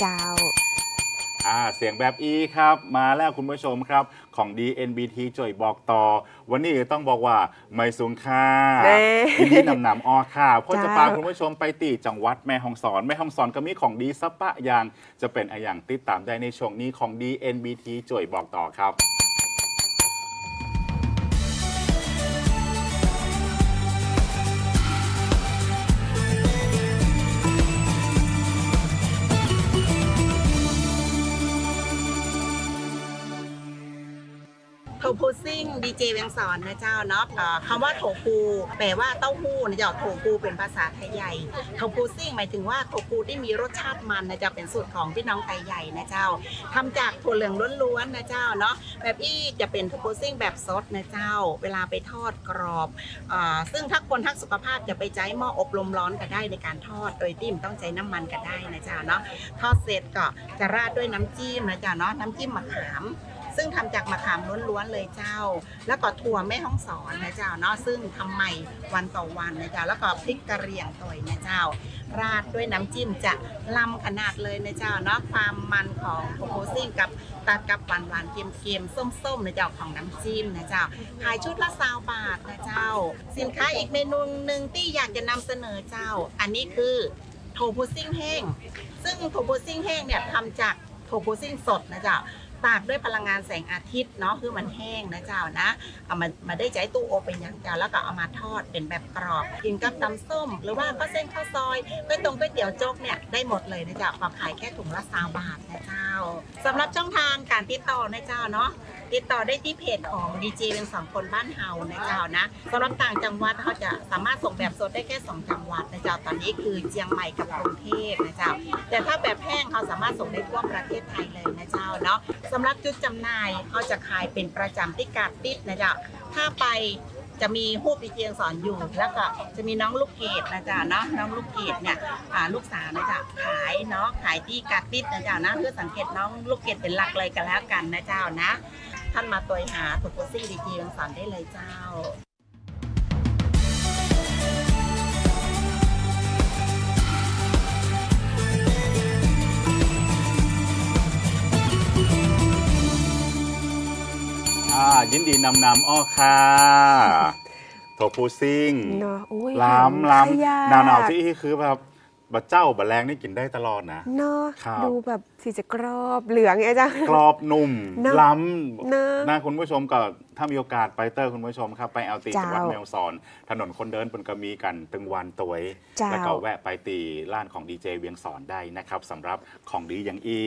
เจ้า อ่าเสียงแบบอีครับ มาแล้วคุณผู้ชมครับของ DNBT จ่วยบอกต่อ วันนี้ต้องบอกว่าไม่สูงค่าเด้ยินดีนำนำออค่ะเพราะจะเจ้าพาคุณผู้ชมไปตีจังหวัดแม่ฮ่องสอน แม่ฮ่องสอนก็มีของดีสัปปะอย่าง จะเป็นอะอย่างติดตามได้ในช่วงนี้ของ DNBT จ่วยบอกต่อครับ โถพูซิ่งดีเจเวียงสอนนะเจ้าเนาะเอ่อคำว่าโถปูแปลว่าเต้าหู้นะเจ้าโถปูเป็นภาษาไทยใหญ่โถพูซิ่งหมายถึงว่าโถปูที่มีรสชาติมันนะเจ้าเป็นสูตรของพี่น้องไทยใหญ่นะเจ้าทำจากถั่วเหลืองล้วนๆนะเจ้าเนาะแบบอี้จะเป็นโถพูซิ่งแบบซดนะเจ้า เวลาไปทอดกรอบอ่าซึ่งถ้าคนทักสุขภาพจะไปใช้หม้ออบลมร้อนก็ได้ในการทอด โดยที่ไม่ต้องใช้น้ำมันก็ได้นะเจ้าเนาะทอดเสร็จก็จะราดด้วยน้ำจิ้มนะเจ้าเนาะน้ำจิ้มมะขาม ซึ่งทำจากมะขามล้วนๆเลยเจ้า แล้วก็ถั่วแม่ห้องสอนนะเจ้าเนาะซึ่งทำใหม่วันต่อวันนะเจ้าแล้วก็พริกกระเรียงต่อยนะเจ้า ราดด้วยน้ำจิ้มจะล้ำขนาดเลยนะเจ้าเนาะความมันของโคโคซิ่งกับตัดกับหวานหวานๆเค็มๆส้มๆนะเจ้าของน้ำจิ้มนะเจ้าขายชุดละซาวบาทนะเจ้า สินค้าอีกเมนูหนึ่งที่อยากจะนำเสนอเจ้า อันนี้คือโทฟูซิ่งแห้ง ซึ่งโทฟูซิ่งแห้งเนี่ยทำจากโทฟูซิ่งสดนะเจ้า ตากด้วยพลังงานแสงอาทิตย์เนาะคือมันแห้งนะเจ้านะ เอามามาได้ใจตู้อบเป็นอย่างเจ้าแล้วก็เอามาทอดเป็นแบบกรอบกินกับตำส้ม หรือว่าก็เส้นข้าวซอยก๋วยตรงก๋วยเตี๋ยวโจ๊กเนี่ยได้หมดเลยนะเจ้าก็ขายแค่ถุงละสามบาทนะเจ้าสำหรับช่องทางการติดต่อนะเจ้าเนาะติดต่อได้ที่เพจของดีเจเป็นสองคนบ้านเฮานะเจ้านะสำหรับต่างจังหวัดเขาจะสามารถส่งแบบสดได้แค่สองจังหวัดนะเจ้าตอนนี้คือเชียงใหม่กับกรุงเทพนะเจ้าแต่ถ้าแบบ เขาสามารถส่งได้ทั่วประเทศไทยเลยนะเจ้าเนาะสำหรับจุดจำหน่ายเขาจะขายเป็นประจำที่กาดติดนะเจ้าถ้าไปจะมีฮูปอีเจียงสอนอยู่แล้วก็จะมีน้องลูกเกดนะจ๊ะเนาะน้องลูกเกดเนี่ยลูกสาวนะจ๊ะขายเนาะขายที่กาดติดนะจ๊ะนะเพื่อสังเกตน้องลูกเกดเป็นหลักเลยกันแล้วกันนะเจ้านะ ท่านมาตัวหาถูกโพซี่ดีเวียงสอนได้เลยเจ้า ยินดีนำนำอ้อค่ะโทฟูซิ่งเนาะอุ้ยล้ำล้ขยะำหนาวหนาวๆที่คือแบบบะเจ้าบะแรงนี่กินได้ตลอดนะเนาะครับดูแบบสีจะกรอบเหลืองไงจ้ะกรอบนุ่มเนอะล้เนอะำน่าคุณผู้ชมก็ถ้ามีโอกาสไปเตอร์คุณผู้ชมครับ ไปเอลตีเจ้าจังหวัดแมวสอน ถนนคนเดินบนกระมีกันตึงวันตวยเจ้าแล้วก็แวะไปตีร้านของดีเจเวียงสอนได้นะครับสำหรับของดีอย่างอี